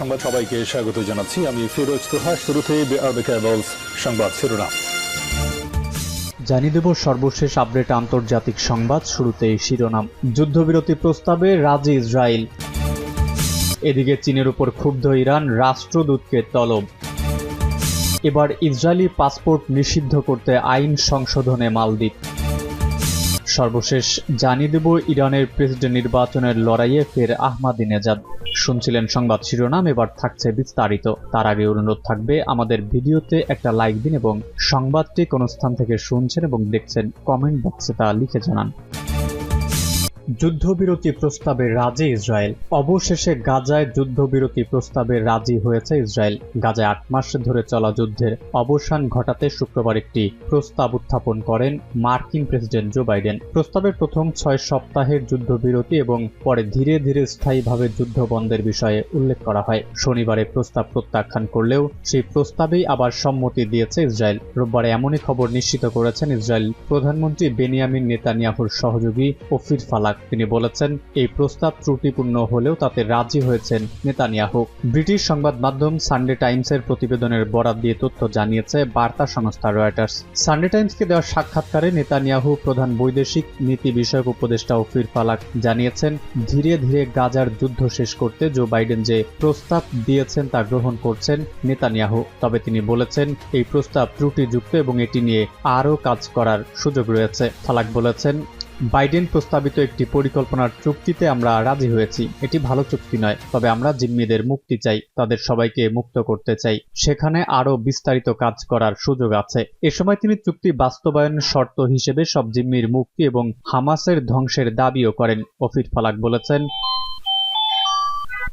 সংবাদ সবাইকে স্বাগত জানাচ্ছি। আমি ফিরোজ তোহা, শুরুতে সংবাদ শিরোনাম। জানিয়ে দেব সর্বশেষ আপডেট আন্তর্জাতিক সংবাদ শুরুতেই শিরোনাম। যুদ্ধবিরতি প্রস্তাবে রাজি ইসরায়েল। এদিকে চীনের উপর ক্ষুব্ধ ইরান, রাষ্ট্রদূতকে তলব। এবার ইসরায়েলি পাসপোর্ট নিষিদ্ধ করতে আইন সংশোধনে মালদ্বীপ। সর্বশেষ জানিয়ে দেব, ইরানের প্রেসিডেন্ট নির্বাচনের লড়াইয়ে ফের আহমাদিনেজাদ শুনছিলেন সংবাদ শিরোনাম, এবার থাকছে বিস্তারিত। তার আগে অনুরোধ থাকবে, আমাদের ভিডিওতে একটা লাইক দিন এবং সংবাদটি কোনো স্থান থেকে শুনছেন এবং দেখছেন, কমেন্ট বক্সে তা লিখে জানান। যুদ্ধবিরতি প্রস্তাবে রাজি ইসরায়েল। অবশেষে গাজায় যুদ্ধবিরতি প্রস্তাবে রাজি হয়েছে ইসরায়েল। গাজায় আট মাস ধরে চলা যুদ্ধের অবসান ঘটাতে শুক্রবার একটি প্রস্তাব উত্থাপন করেন মার্কিন প্রেসিডেন্ট জো বাইডেন। প্রস্তাবের প্রথম ছয় সপ্তাহের যুদ্ধবিরতি এবং পরে ধীরে ধীরে স্থায়ীভাবে যুদ্ধ বন্ধের বিষয়ে উল্লেখ করা হয়। শনিবারে প্রস্তাব প্রত্যাখ্যান করলেও সেই প্রস্তাবেই আবার সম্মতি দিয়েছে ইসরায়েল। রোববারে এমনই খবর নিশ্চিত করেছেন ইসরায়েল প্রধানমন্ত্রী বেনিয়ামিন নেতানিয়াহুর সহযোগী ওফির ফালাক। তিনি বলেছেন, এই প্রস্তাব ত্রুটিপূর্ণ হলেও তাতে রাজি হয়েছেন নেতানিয়াহু। ব্রিটিশ সংবাদ মাধ্যম সানডে টাইমসের প্রতিবেদনের বরাত দিয়ে তথ্য জানিয়েছে বার্তা সংস্থা রয়টার্স। সানডে টাইমসকে দেওয়া সাক্ষাৎকারে নেতানিয়াহু প্রধান বৈদেশিক নীতি বিষয়ক উপদেষ্টা ওফির ফালাক জানিয়েছেন, ধীরে ধীরে গাজার যুদ্ধ শেষ করতে জো বাইডেন যে প্রস্তাব দিয়েছেন তা গ্রহণ করছেন নেতানিয়াহু। তবে তিনি বলেছেন, এই প্রস্তাব ত্রুটিযুক্ত এবং এটি নিয়ে আরও কাজ করার সুযোগ রয়েছে। ফালাক বলেছেন বাইডেন প্রস্তাবিত একটি পরিকল্পনার চুক্তিতে আমরা রাজি হয়েছি। এটি ভালো চুক্তি নয়, তবে আমরা জিম্মিদের মুক্তি চাই, তাদের সবাইকে মুক্ত করতে চাই। সেখানে আরও বিস্তারিত কাজ করার সুযোগ আছে। এ সময় তিনি চুক্তি বাস্তবায়ন শর্ত হিসেবে সব জিম্মির মুক্তি এবং হামাসের ধ্বংসের দাবিও করেন, অফির ফালাক বলেছেন।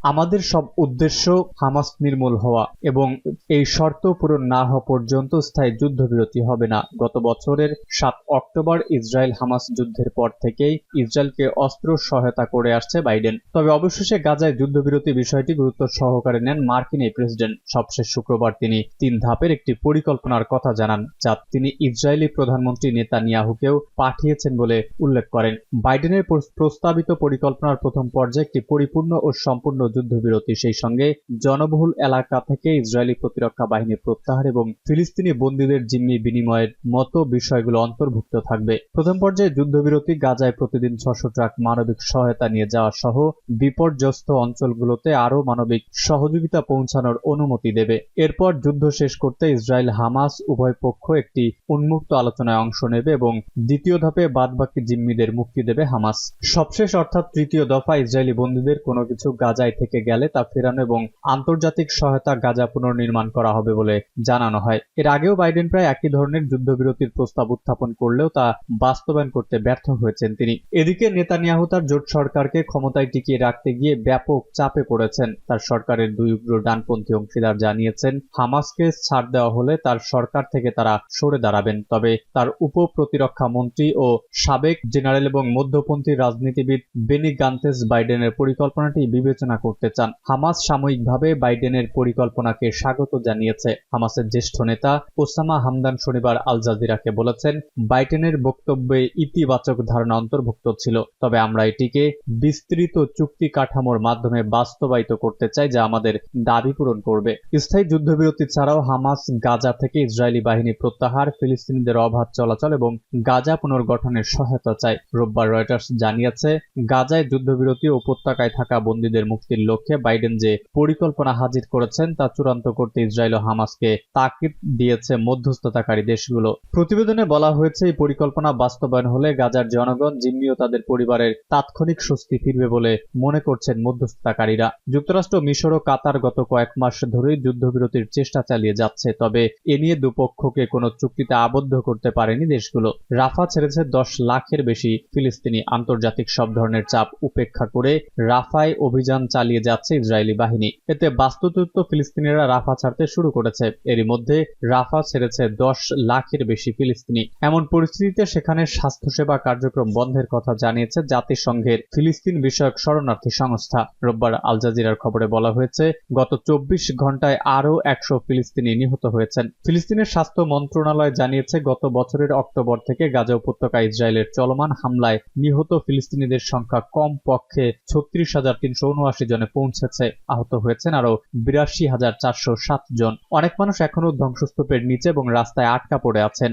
আমাদের সব উদ্দেশ্য হামাস নির্মূল হওয়া এবং এই শর্ত পূরণ না হওয়া পর্যন্ত স্থায়ী যুদ্ধবিরতি হবে না। গত বছরের সাত অক্টোবর ইসরায়েল হামাস যুদ্ধের পর থেকেই ইসরায়েলকে অস্ত্র সহায়তা করে আসছে বাইডেন। তবে অবশেষে গাজায় যুদ্ধবিরতি বিষয়টি গুরুত্ব সহকারে নেন মার্কিন এই প্রেসিডেন্ট। সবশেষ শুক্রবার তিনি তিন ধাপের একটি পরিকল্পনার কথা জানান, যা তিনি ইসরায়েলি প্রধানমন্ত্রী নেতানিয়াহুকেও পাঠিয়েছেন বলে উল্লেখ করেন। বাইডেনের প্রস্তাবিত পরিকল্পনার প্রথম পর্যায়ে একটি পরিপূর্ণ ও সম্পূর্ণ যুদ্ধবিরতি সেই সঙ্গে জনবহুল এলাকা থেকে ইসরায়েলি প্রতিরক্ষা বাহিনী প্রত্যাহার এবং ফিলিস্তিনি বন্দীদের জিম্মি বিনিময়ের মতো বিষয়গুলো অন্তর্ভুক্ত থাকবে। প্রথম পর্যায়ে যুদ্ধবিরতি গাজায় প্রতিদিন ছশো ট্রাক মানবিক সহায়তা নিয়ে যাওয়া সহ বিপর্যস্ত অঞ্চলগুলোতে আরও মানবিক সহযোগিতা পৌঁছানোর অনুমতি দেবে। এরপর যুদ্ধ শেষ করতে ইসরায়েল হামাস উভয় পক্ষ একটি উন্মুক্ত আলোচনায় অংশ নেবে এবং দ্বিতীয় ধাপে বাদবাকি জিম্মিদের মুক্তি দেবে হামাস। সবশেষ অর্থাৎ তৃতীয় দফা ইসরায়েলি বন্দীদের কোনো কিছু গাজায় থেকে গেলে তা ফেরানো এবং আন্তর্জাতিক সহায়তা গাজা পুনর্নির্মাণ করা হবে বলে জানানো হয়। এর আগেও বাইডেন প্রায় একই ধরনের যুদ্ধবিরতির প্রস্তাব উত্থাপন করলেও তা বাস্তবায়ন করতে ব্যর্থ হয়েছেন তিনি। এদিকে নেতানিয়াহু তার জোট সরকারকে ক্ষমতায় টিকিয়ে রাখতে গিয়ে ব্যাপক চাপে পড়েছেন। তার সরকারের দুই উগ্র ডানপন্থী অংশীদার জানিয়েছেন, হামাসকে ছাড় দেওয়া হলে তার সরকার থেকে তারা সরে দাঁড়াবেন। তবে তার উপ প্রতিরক্ষা মন্ত্রী ও সাবেক জেনারেল এবং মধ্যপন্থী রাজনীতিবিদ বেনি গান্তেস বাইডেনের পরিকল্পনাটি বিবেচনা করতে চান। হামাস সাময়িকভাবে বাইডেনের পরিকল্পনাকে স্বাগত জানিয়েছে। হামাসের জ্যেষ্ঠ নেতা ওসামা হামদান শনিবার আল জাজিরাকে বলেছেন, বাইডেনের বক্তব্যে ইতিবাচক ধারণা অন্তর্ভুক্ত ছিল। তবে আমরা এটিকে বিস্তৃত চুক্তি কাঠামোর মাধ্যমে বাস্তবায়িত করতে চাই যা আমাদের দাবি পূরণ করবে। স্থায়ী যুদ্ধবিরতি ছাড়াও হামাস গাজা থেকে ইসরায়েলি বাহিনী প্রত্যাহার, ফিলিস্তিনিদের অবাধ চলাচল এবং গাজা পুনর্গঠনের সহায়তা চায়। রোববার রয়টার্স জানিয়েছে, গাজায় যুদ্ধবিরতি উপত্যকায় থাকা বন্দীদের মুক্তির লক্ষ্যে বাইডেন যে পরিকল্পনা হাজির করেছেন, তা চূড়ান্ত করতে ইসরায়েল ও হামাসকে তাকিদ দিয়েছে মধ্যস্থতাকারী দেশগুলো। প্রতিবেদনে বলা হয়েছে, এই পরিকল্পনা বাস্তবায়ন হলে গাজার জনগণ জিম্মি ও তাদের পরিবারের তাৎক্ষণিক স্বস্তি ফিরবে বলে মনে করছেন মধ্যস্থতাকারীরা। যুক্তরাষ্ট্র, মিশর ও কাতার গত কয়েক মাস ধরেই যুদ্ধবিরতির চেষ্টা চালিয়ে যাচ্ছে, তবে এ নিয়ে দুপক্ষকে কোনো চুক্তিতে আবদ্ধ করতে পারেনি দেশগুলো। রাফা ছেড়েছে দশ লাখের বেশি ফিলিস্তিনি আন্তর্জাতিক সব ধরনের চাপ উপেক্ষা করে রাফায় অভিযান চালিয়ে যাচ্ছে ইসরায়েলি বাহিনী। এতে বাস্তুচ্যুত ফিলিস্তিনিরা রাফা ছাড়তে শুরু করেছে। এরই মধ্যে রাফা ছেড়েছে দশ লাখের বেশি ফিলিস্তিনি। এমন পরিস্থিতিতে সেখানে স্বাস্থ্যসেবা কার্যক্রম বন্ধের কথা জানিয়েছে জাতিসংঘের ফিলিস্তিন বিষয়ক শরণার্থী সংস্থা। রোববার আল জাজিরার খবরে বলা হয়েছে, গত চব্বিশ ঘন্টায় আরও একশো ফিলিস্তিনি নিহত হয়েছেন। ফিলিস্তিনের স্বাস্থ্য মন্ত্রণালয় জানিয়েছে, গত বছরের অক্টোবর থেকে গাজা উপত্যকা ইসরায়েলের চলমান হামলায় নিহত ফিলিস্তিনিদের সংখ্যা কম পক্ষে ছত্রিশ হাজার তিনশো উনআশি জন। প্রয়োজনে পৌঁছেছে, আহত হয়েছেন আরও বিরাশি হাজার চারশো সাত জন। অনেক মানুষ এখনও ধ্বংসস্তূপের নিচে এবং রাস্তায় আটকা পড়ে আছেন।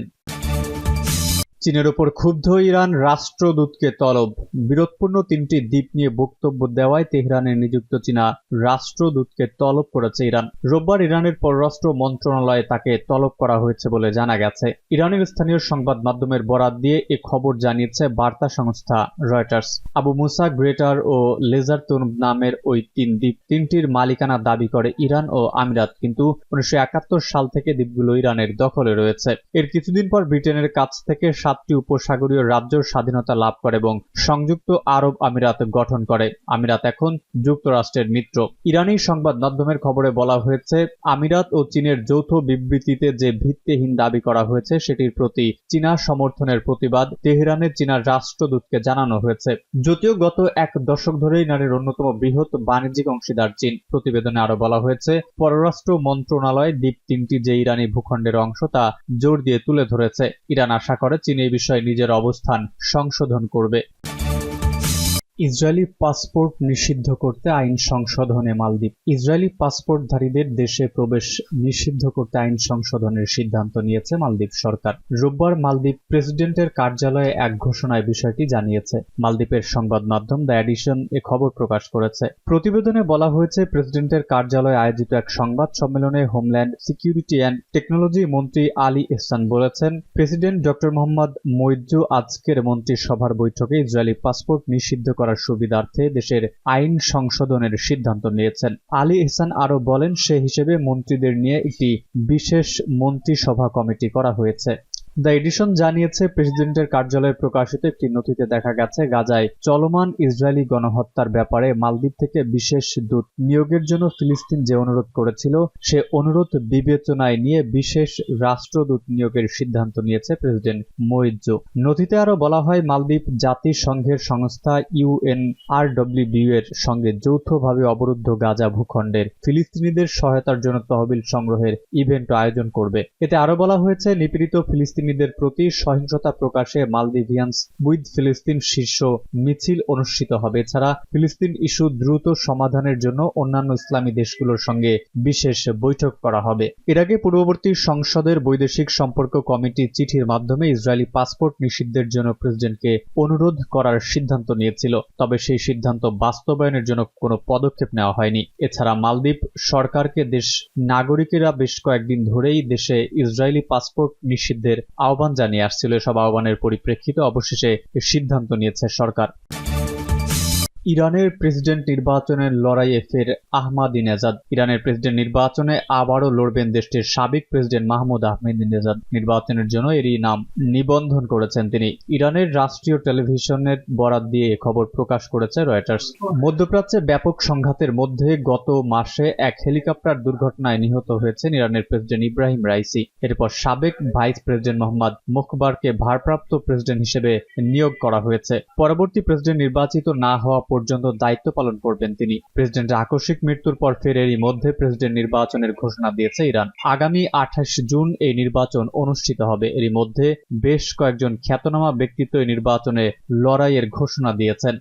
চীনের ওপর ক্ষুব্ধ ইরান রাষ্ট্রদূতকে তলব। বিরোধপূর্ণ তিনটি দ্বীপ নিয়ে বক্তব্য দেওয়ায় তেহরানে নিযুক্ত চীনা রাষ্ট্রদূতকে তলব করেছে ইরান। রোববার ইরানের পররাষ্ট্র মন্ত্রণালয়ে তাকে তলব করা হয়েছে বলে জানা গেছে। ইরানের স্থানীয় সংবাদ মাধ্যমের বরাত দিয়ে এ খবর জানিয়েছে বার্তা সংস্থা রয়টার্স। আবু মুসা, গ্রেটার ও লেজার তুর্ম নামের ওই তিন দ্বীপ তিনটির মালিকানা দাবি করে ইরান ও আমিরাত, কিন্তু উনিশশো একাত্তর সাল থেকে দ্বীপগুলো ইরানের দখলে রয়েছে। এর কিছুদিন পর ব্রিটেনের কাছ থেকে সাতটি উপসাগরীয় রাজ্য স্বাধীনতা লাভ করে এবং সংযুক্ত আরব আমিরাত গঠন করে। আমিরাত এখন যুক্তরাষ্ট্রের মিত্র। ইরানি সংবাদ মাধ্যমের খবরে বলা হয়েছে, আমিরাত ও চীনের যৌথ বিবৃতিতে যে ভিত্তিহীন দাবি করা হয়েছে, সেটির প্রতি চীনা সমর্থনের প্রতিবাদ তেহরানের চীনা রাষ্ট্রদূতকে জানানো হয়েছে। যদিও গত এক দশক ধরে ইরানের অন্যতম বৃহৎ বাণিজ্যিক অংশীদার চীন। প্রতিবেদনে আরও বলা হয়েছে, পররাষ্ট্র মন্ত্রণালয় দ্বীপ তিনটি যে ইরানি ভূখণ্ডের অংশ, তা জোর দিয়ে তুলে ধরেছে। ইরান আশা করে, চীন এই বিষয়ে নিজের অবস্থান সংশোধন করবে। ইসরায়েলি পাসপোর্ট নিষিদ্ধ করতে আইন সংশোধনে মালদ্বীপ। ইসরায়েলি পাসপোর্টধারীদের দেশে প্রবেশ নিষিদ্ধ করতে আইন সংশোধনের সিদ্ধান্ত নিয়েছে মালদ্বীপ সরকার। রোববার মালদ্বীপ প্রেসিডেন্টের কার্যালয়ে এক ঘোষণায় বিষয়টি জানিয়েছে। মালদ্বীপের সংবাদ মাধ্যম দ্য এডিশন এ খবর প্রকাশ করেছে। প্রতিবেদনে বলা হয়েছে, প্রেসিডেন্টের কার্যালয়ে আয়োজিত এক সংবাদ সম্মেলনে হোমল্যান্ড সিকিউরিটি অ্যান্ড টেকনোলজি মন্ত্রী আলী ইহসান বলেছেন, প্রেসিডেন্ট ডক্টর মোহাম্মদ মৈজু আজকের মন্ত্রিসভার বৈঠকে ইসরায়েলি পাসপোর্ট নিষিদ্ধ করার সুবিধার্থে দেশের আইন সংশোধনের সিদ্ধান্ত নিয়েছেন। আলী ইহসান আরও বলেন, সে হিসেবে মন্ত্রীদের নিয়ে একটি বিশেষ মন্ত্রিসভা কমিটি করা হয়েছে। দ্য এডিশন জানিয়েছে, প্রেসিডেন্টের কার্যালয়ে প্রকাশিত একটি নথিতে দেখা গেছে, গাজায় চলমান ইসরায়েলি গণহত্যার ব্যাপারে মালদ্বীপ থেকে বিশেষ দূত নিয়োগের জন্য ফিলিস্তিন যে অনুরোধ করেছিল, সে অনুরোধ বিবেচনায় নিয়ে বিশেষ রাষ্ট্রদূত নিয়োগের সিদ্ধান্ত নিয়েছে প্রেসিডেন্ট মইজু নথিতে আরও বলা হয়, মালদ্বীপ জাতিসংঘের সংস্থা ইউএনআরডব্লিউবিউ এর সঙ্গে যৌথভাবে অবরুদ্ধ গাজা ভূখণ্ডের ফিলিস্তিনিদের সহায়তার জন্য তহবিল সংগ্রহের ইভেন্ট আয়োজন করবে। এতে আরও বলা হয়েছে, নিপীড়িত ফিলিস্তিন ফিলিস্তিনিদের প্রতি সহিংসতা প্রকাশে মালদিভিয়ান্স উইথ ফিলিস্তিন শীর্ষ মিছিল অনুষ্ঠিত হবে। এছাড়া ফিলিস্তিন ইস্যু দ্রুত সমাধানের জন্য অন্যান্য ইসলামী দেশগুলোর সঙ্গে বিশেষ বৈঠক করা হবে। এর আগে পূর্ববর্তী সংসদের বৈদেশিক সম্পর্ক কমিটি চিঠির মাধ্যমে ইসরায়েলি পাসপোর্ট নিষিদ্ধের জন্য প্রেসিডেন্টকে অনুরোধ করার সিদ্ধান্ত নিয়েছিল, তবে সেই সিদ্ধান্ত বাস্তবায়নের জন্য কোনো পদক্ষেপ নেওয়া হয়নি। এছাড়া মালদ্বীপ সরকারকে দেশ নাগরিকেরা বেশ কয়েকদিন ধরেই দেশে ইসরায়েলি পাসপোর্ট নিষিদ্ধের আহ্বান জানিয়ে আসছিল। এসব আহ্বানের পরিপ্রেক্ষিতে অবশেষে সিদ্ধান্ত নিয়েছে সরকার। ইরানের প্রেসিডেন্ট নির্বাচনের লড়াইয়ে ফের আহমাদিনেজাদ। ইরানের প্রেসিডেন্ট নির্বাচনে আবারও লড়বেন দেশটির সাবেক প্রেসিডেন্ট মাহমুদ আহমেদিনেজাদ। নির্বাচনের জন্য এরই নাম নিবন্ধন করেছেন তিনি। ইরানের রাষ্ট্রীয় টেলিভিশনের বরাত দিয়ে খবর প্রকাশ করেছে রয়টার্স। মধ্যপ্রাচ্যে ব্যাপক সংঘাতের মধ্যে গত মাসে এক হেলিকপ্টার দুর্ঘটনায় নিহত হয়েছেন ইরানের প্রেসিডেন্ট ইব্রাহিম রাইসি। এরপর সাবেক ভাইস প্রেসিডেন্ট মোহাম্মদ মুখবারকে ভারপ্রাপ্ত প্রেসিডেন্ট হিসেবে নিয়োগ করা হয়েছে। পরবর্তী প্রেসিডেন্ট নির্বাচিত না হওয়া পর্যন্ত দায়িত্ব পালন করবেন তিনি। প্রেসিডেন্টের আকস্মিক মৃত্যুর পর ফের এরই মধ্যে প্রেসিডেন্ট নির্বাচনের ঘোষণা দিয়েছে ইরান। আগামী আঠাশ জুন এই নির্বাচন অনুষ্ঠিত হবে। এরই মধ্যে বেশ কয়েকজন খ্যাতনামা ব্যক্তিত্ব এই নির্বাচনে লড়াইয়ের ঘোষণা দিয়েছেন।